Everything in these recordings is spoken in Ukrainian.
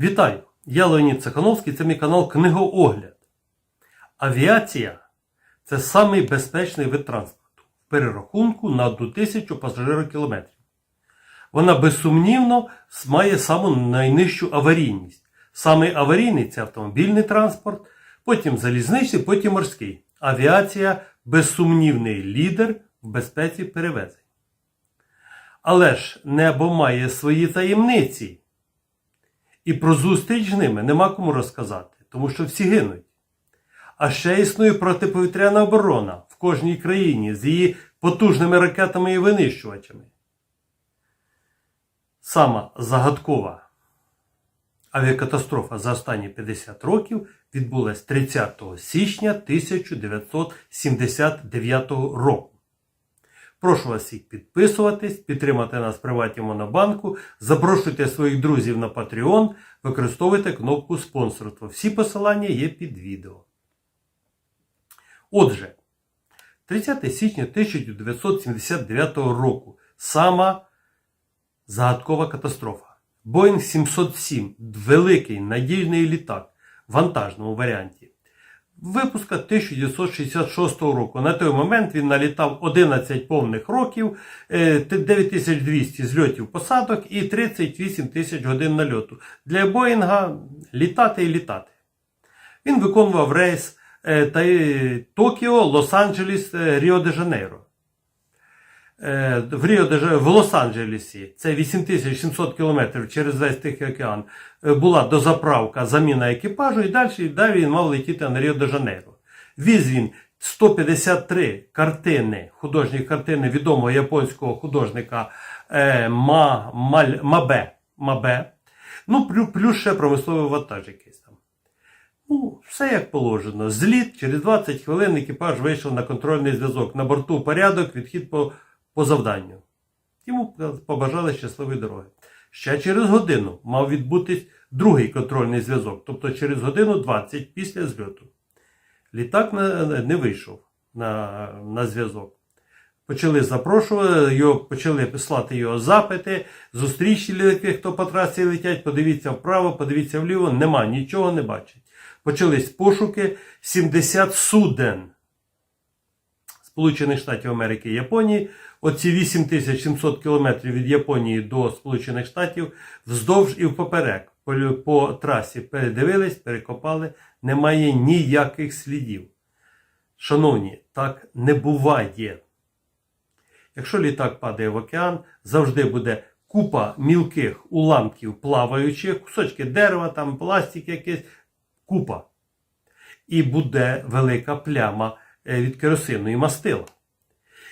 Вітаю! Я Леонід Цехановський, це мій канал Книгоогляд. Авіація це самий безпечний вид транспорту в перерахунку на 1 тисячу пасажирокілометрів. Вона безсумнівно має саму найнижчу аварійність. Самий аварійний це автомобільний транспорт, потім залізничний, потім морський. Авіація безсумнівний лідер в безпеці перевезень. Але ж небо має свої таємниці. І про зустріч з ними нема кому розказати, тому що всі гинуть. А ще існує протиповітряна оборона в кожній країні з її потужними ракетами і винищувачами. Сама загадкова авіакатастрофа за останні 50 років відбулась 30 січня 1979 року. Прошу вас всіх підписуватись, підтримати нас в приваті Монобанку, запрошуйте своїх друзів на Patreon, використовуйте кнопку спонсорства. Всі посилання є під відео. Отже, 30 січня 1979 року сама загадкова катастрофа. Боїнг 707 великий надійний літак в вантажному варіанті. Випуска 1966 року. На той момент він налітав 11 повних років, е, 9200 зльотів посадок і 38 тисяч годин нальоту. Для Боїнга літати і літати. Він виконував рейс е, е, Токіо, Лос-Анджелес, е, Ріо-де-Жанейро. Е, В Ріо в Лос-Анджелесі, це 8700 кілометрів через весь Тихий океан, е, була дозаправка, заміна екіпажу, і далі, і далі він мав летіти на Ріо де Жанейро. Віз він 153 картини, художні картини відомого японського художника е, Ма, Маль, Мабе, Мабе. Ну, плюс, ще промисловий вантаж якийсь там. Ну, все як положено. Зліт, через 20 хвилин екіпаж вийшов на контрольний зв'язок. На борту порядок, відхід по, по завданню. Йому побажали щасливої дороги. Ще через годину мав відбутись другий контрольний зв'язок, тобто через годину 20 після зльоту. Літак не вийшов на, на зв'язок. Почали запрошувати, його, почали писати його запити, зустрічі, хто по трасі летять, подивіться вправо, подивіться вліво, нема, нічого не бачить. Почались пошуки 70 суден Сполучених Штатів Америки і Японії. Оці 8700 кілометрів від Японії до Сполучених Штатів вздовж і впоперек. По, по трасі передивились, перекопали, немає ніяких слідів. Шановні, так не буває. Якщо літак падає в океан, завжди буде купа мілких уламків плаваючих, кусочки дерева, там пластик якийсь, купа. І буде велика пляма від керосину і мастила.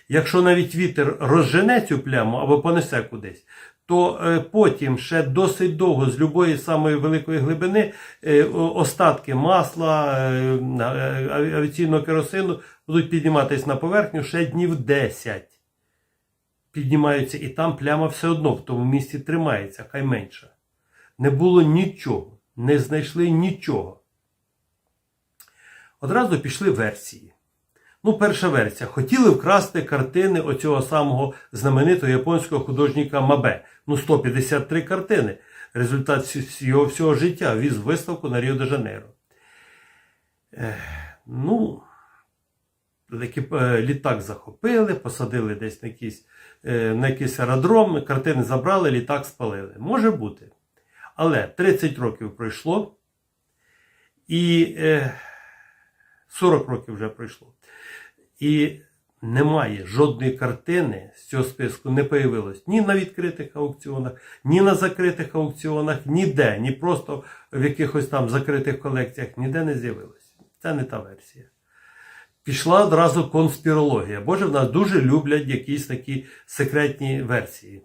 Якщо навіть вітер розжене цю пляму або понесе кудись, то е, потім ще досить довго з любої самої великої глибини е, остатки масла, е, е, авіаційного керосину будуть підніматися на поверхню ще днів 10. Піднімаються, і там пляма все одно в тому місці тримається, хай менше. Не було нічого, не знайшли нічого. Одразу пішли версії. Ну, перша версія. Хотіли вкрасти картини оцього самого знаменитого японського художника Мабе. Ну, 153 картини. Результат його всього життя віз виставку на Ріо-де-Жанейро. Ну, екіп- е, літак захопили, посадили десь на якийсь, е, на якийсь аеродром, картини забрали, літак спалили. Може бути. Але 30 років пройшло, і е, 40 років вже пройшло. І немає жодної картини з цього списку не появилось ні на відкритих аукціонах, ні на закритих аукціонах, ніде, ні просто в якихось там закритих колекціях, ніде не з'явилось. Це не та версія. Пішла одразу конспірологія. Боже, в нас дуже люблять якісь такі секретні версії.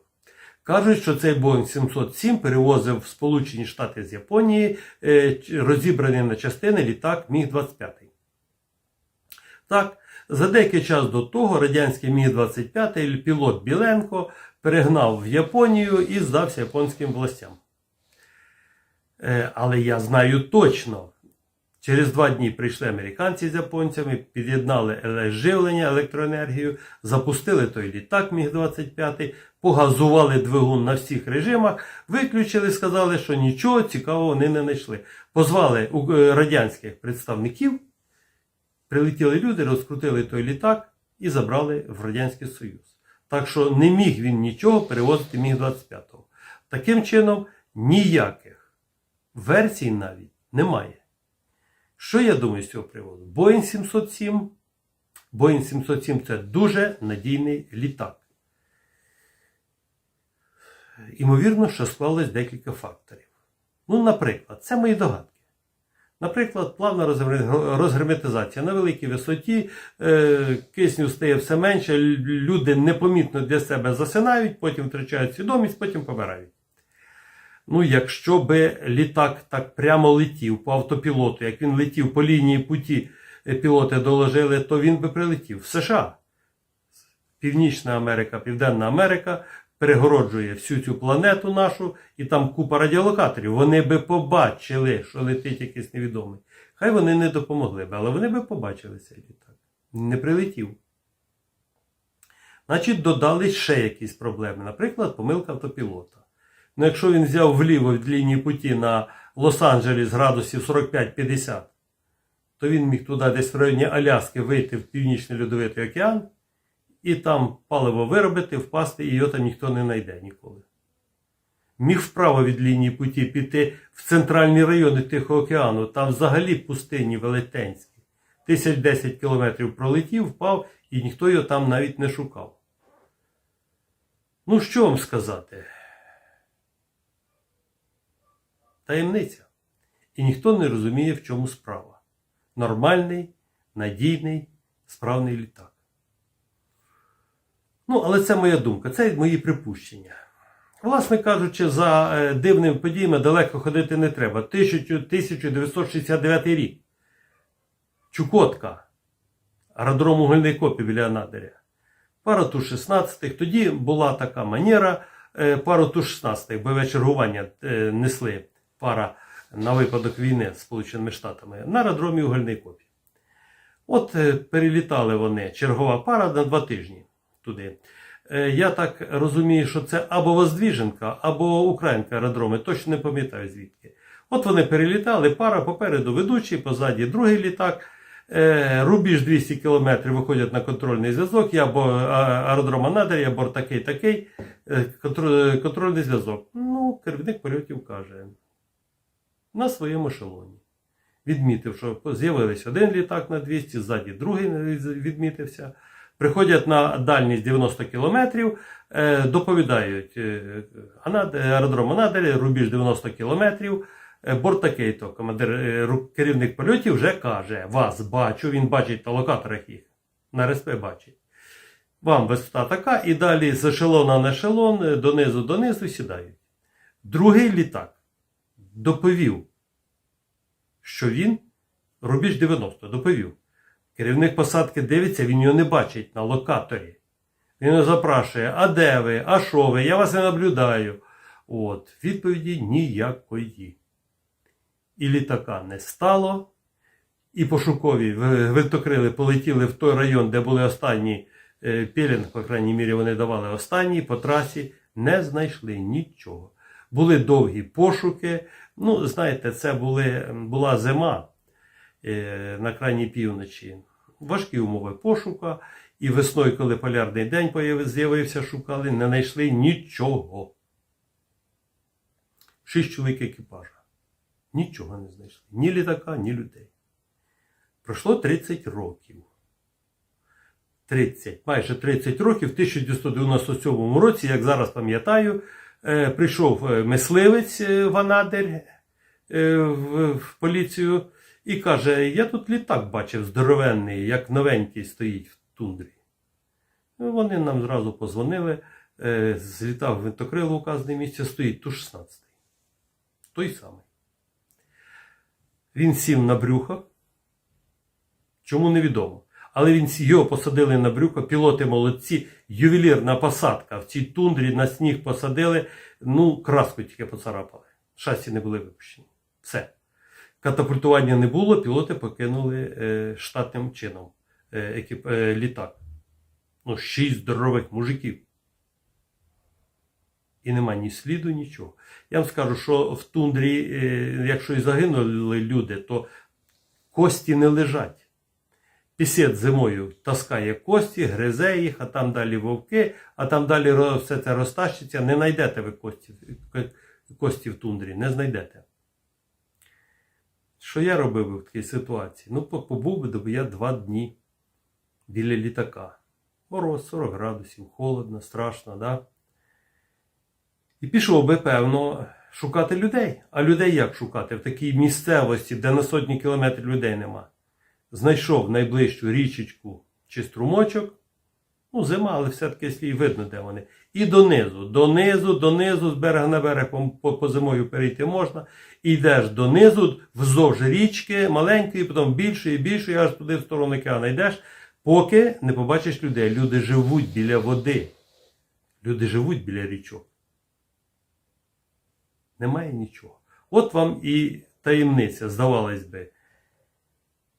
Кажуть, що цей Boeing 707 перевозив в Сполучені Штати з Японії е, розібраний на частини літак Міг-25. Так, за деякий час до того радянський Міг-25 пілот Біленко перегнав в Японію і здався японським властям. Е, Але я знаю точно, Через два дні прийшли американці з японцями, під'єднали живлення, електроенергію, запустили той літак Міг-25, погазували двигун на всіх режимах, виключили, сказали, що нічого цікавого вони не знайшли. Позвали е, радянських представників, прилетіли люди, розкрутили той літак і забрали в Радянський Союз. Так що не міг він нічого перевозити міг 25-го. Таким чином, ніяких версій навіть немає. Що я думаю з цього приводу? Boeing 707. Boeing 707 це дуже надійний літак. Імовірно, що склалось декілька факторів. Ну, наприклад, це мої догадки. Наприклад, плавна розгер- розгерметизація на великій висоті, е, кисню стає все менше, люди непомітно для себе засинають, потім втрачають свідомість, потім помирають. Ну, якщо би літак так прямо летів по автопілоту, як він летів по лінії путі, е, пілоти доложили, то він би прилетів в США. Північна Америка, Південна Америка перегороджує всю цю планету нашу, і там купа радіолокаторів. Вони би побачили, що летить якийсь невідомий. Хай вони не допомогли б, але вони би побачили цей літак. Не прилетів. Значить, додали ще якісь проблеми. Наприклад, помилка автопілота. Ну, якщо він взяв вліво від лінії путі на Лос-Анджелес градусів 45-50, то він міг туди десь в районі Аляски вийти в Північний Льодовитий океан і там паливо виробити, впасти, і його там ніхто не знайде ніколи. Міг вправо від лінії путі піти в центральні райони Тихого океану, там взагалі пустині велетенські. Тисяч десять кілометрів пролетів, впав, і ніхто його там навіть не шукав. Ну, що вам сказати? Таємниця. І ніхто не розуміє, в чому справа. Нормальний, надійний, справний літак. Ну, але це моя думка, це мої припущення. Власне кажучи, за е, дивними подіями далеко ходити не треба. 1969 рік. Чукотка. Аеродром угольний копі біля Анадиря. Пара Ту-16. Тоді була така манера. е, Пару Ту-16 бойове чергування е, несли пара на випадок війни з Сполученими Штатами на аеродромі угольний копі. От перелітали вони, чергова пара на два тижні туди. Е, Я так розумію, що це або Воздвіженка, або Українка аеродроми, точно не пам'ятаю звідки. От вони перелітали, пара попереду ведучий, позаді другий літак. Е, Рубіж 200 км виходять на контрольний зв'язок. Я або а, аеродром Анадир, я борт такий такий. Е, Контрольний зв'язок. Ну, керівник польотів каже: на своєму ешелоні. Відмітив, що з'явився один літак на 200, ззаді другий відмітився. Приходять на дальність 90 кілометрів, е, доповідають е, Анад- аеродром Анадирі, рубіж 90 кілометрів. Е, Борт такий то командир, е, керівник польотів вже каже: Вас бачу, він бачить на локаторах їх. На РСП бачить. Вам висота така, і далі з ешелона на ешелон, е, донизу донизу сідають. Другий літак доповів, що він рубіж 90, доповів. Керівник посадки дивиться, він його не бачить на локаторі. Він його запрашує, а де ви, а що ви, я вас не наблюдаю. От, відповіді ніякої. І літака не стало, і пошукові в- винтокрили полетіли в той район, де були останні е, пілінг, по крайній мірі, вони давали останні по трасі, не знайшли нічого. Були довгі пошуки. Ну, знаєте, це були, була зима на крайній півночі. Важкі умови пошука. І весною, коли полярний день з'явився, шукали, не знайшли нічого. Шість чоловік екіпажа. Нічого не знайшли. Ні літака, ні людей. Пройшло 30 років. 30, майже 30 років, в 1997 році, як зараз пам'ятаю, е, прийшов е, мисливець е, в Анадир е, в, в поліцію і каже: Я тут літак бачив здоровенний, як новенький стоїть в тундрі. Ну, Вони нам зразу позвонили, е, злітав винтокрило указане місце, стоїть Ту-16. Той самий. Він сів на брюхо. Чому невідомо. Але він його посадили на брюхо, пілоти молодці, ювелірна посадка. В цій тундрі на сніг посадили, ну, краску тільки поцарапали. Шасі не були випущені. Все. Катапультування не було, пілоти покинули е, штатним чином е, екіп, е, літак. Ну, шість здорових мужиків. І нема ні сліду, нічого. Я вам скажу, що в тундрі, якщо і загинули люди, то кості не лежать. Пісет зимою таскає кості, гризе їх, а там далі вовки, а там далі все це розтащиться. Не знайдете ви кості, кості в тундрі, не знайдете. Що я робив би в такій ситуації? Ну, побув би я два дні біля літака. Мороз 40 градусів, холодно, страшно, да? І пішов би, певно, шукати людей. А людей як шукати? В такій місцевості, де на сотні кілометрів людей нема. Знайшов найближчу річечку чи струмочок. Ну, зима, але все-таки і видно, де вони. І донизу, донизу, донизу, з берега на берег по, по, по зимою перейти можна. І йдеш донизу, вздовж річки, маленької, потім більшої, більшої, аж туди в сторону океану йдеш, поки не побачиш людей. Люди живуть біля води. Люди живуть біля річок. Немає нічого. От вам і таємниця, здавалось би.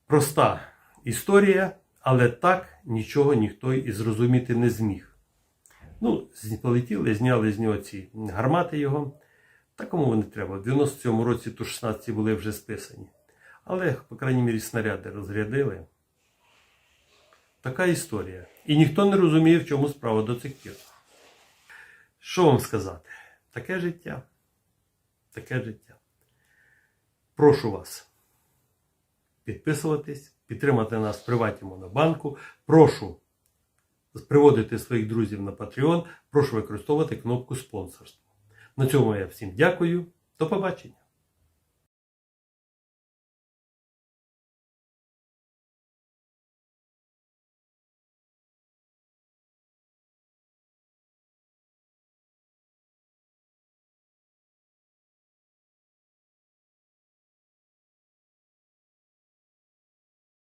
Проста історія, але так нічого ніхто і зрозуміти не зміг. Ну, полетіли, зняли з нього ці гармати його. Та кому вони треба? В 97-му році ту 16 були вже списані. Але, по крайній мірі, снаряди розрядили. Така історія. І ніхто не розуміє, в чому справа до цих пір. Що вам сказати? Таке життя. Таке життя. Прошу вас підписуватись, підтримати нас в приваті Монобанку. Прошу приводити своїх друзів на Patreon. Прошу використовувати кнопку спонсорство. На цьому я всім дякую. До побачення.